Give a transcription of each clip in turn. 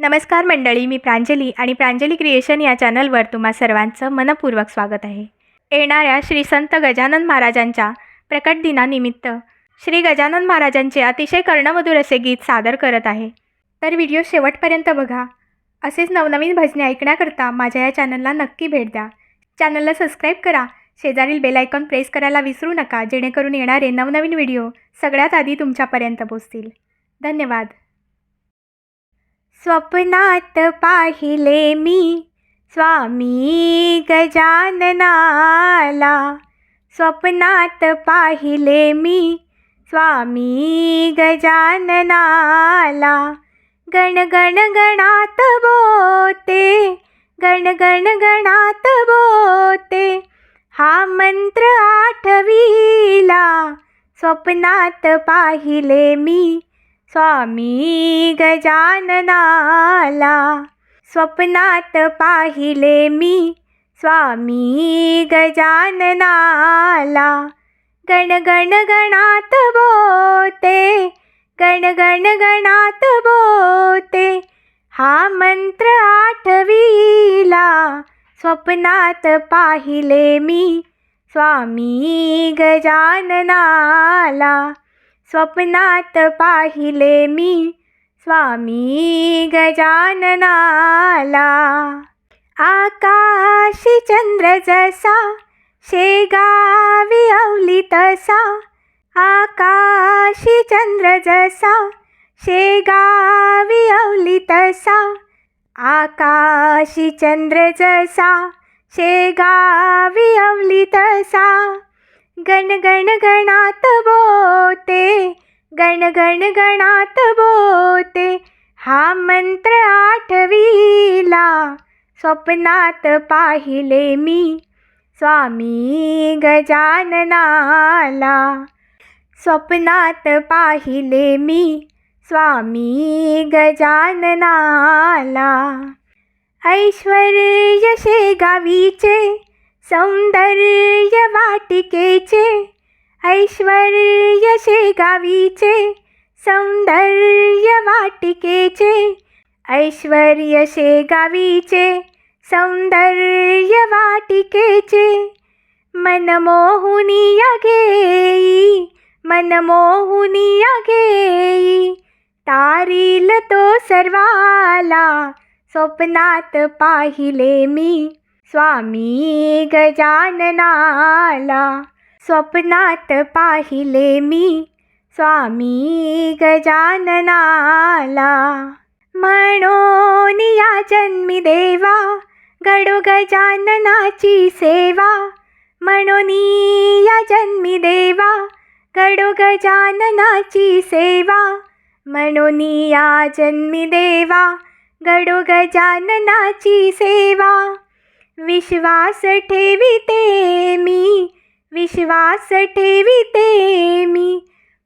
नमस्कार मंडळी मी प्रांजली आणि प्रांजली क्रिएशन या चॅनलवर तुम्हा सर्वांचं मनपूर्वक स्वागत आहे. येणाऱ्या श्री संत गजानन महाराजांच्या प्रकट दिनानिमित्त श्री गजानन महाराजांचे अतिशय कर्णमधुर असे गीत सादर करत आहे. तर व्हिडिओ शेवटपर्यंत बघा. असेच नवनवीन भजने ऐकण्याकरता माझ्या या चॅनलला नक्की भेट द्या. चॅनलला सबस्क्राईब करा. शेजारील बेलायकॉन प्रेस करायला विसरू नका जेणेकरून येणारे नवनवीन व्हिडिओ सगळ्यात आधी तुमच्यापर्यंत पोचतील धन्यवाद. स्वप्नात पाहिले मी स्वामी गजाननाला. स्वप्नात पाहिले मी स्वामी गजाननाला. गण गण गणात बोते गण गण गणात बोते हा मंत्र आठवीला. स्वप्नात पाहिले मी स्वामी गजाननाला स्वप्नात पाहिले मी. स्वामी गजाननाला गण गण गणात बोते गण गण गणात बोते. हा मंत्र आठवीला स्वप्नात पाहिले मी. स्वामी गजाननाला स्वप्नात पाहिले मी स्वामी गजाननाला. आकाशी चंद्र जसा शेगावी अवली तसा. आकाशी चंद्र जसा शेगावी अवली तसा. आकाशी चंद्र जसा शेगावी अवली तसा. गण गण गणात बोते गण गण गणात बोते. हा मंत्र आठवीला स्वप्नात पाहिले मी. स्वामी गजाननाला स्वप्नात पाहिले मी. स्वामी गजाननाला ऐश्वर्य शेगावीचे सौंदर्य वाटिकेचे ऐश्वर्य शेगावीचे सौंदर्य वाटिकेचे ऐश्वर्य शेगावीचे सौंदर्य वाटिकेचे. मनमोहुनिया घेई मनमोहुनिया घेई तारील तो सर्वाला स्वप्नात पाहिले मी. स्वामी गजाननाला स्वप्नात पाहिले मी. स्वामी गजाननाला म्हणून या जन्मी देवा गडो गजाननाची सेवा. म्हणून या जन्मी देवा गडो गजाननाची सेवा. म्हणून या जन्मी देवा गडो गजाननाची सेवा. विश्वास ठेविते मी विश्वास ठेविते मी.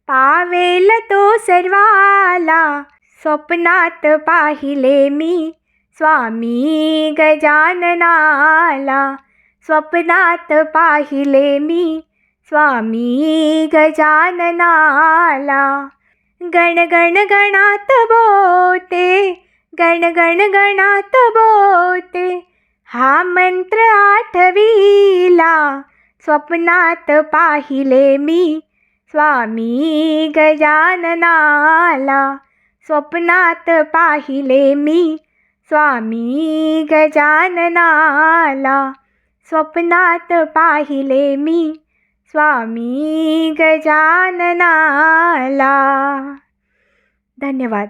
पावेल तो सर्वाला स्वप्नात पाहिले मी. स्वामी गजाननाला स्वप्नात पाहिले मी. स्वामी गजाननाला गण गण गणात बोते गण गण गणात बोते. हा मंत्र आठवीला. स्वप्नात पाहिले मी. स्वामी गजाननाला. स्वप्नात पाहिले मी. स्वामी गजाननाला. स्वप्नात पाहिले मी. स्वामी गजाननाला. धन्यवाद.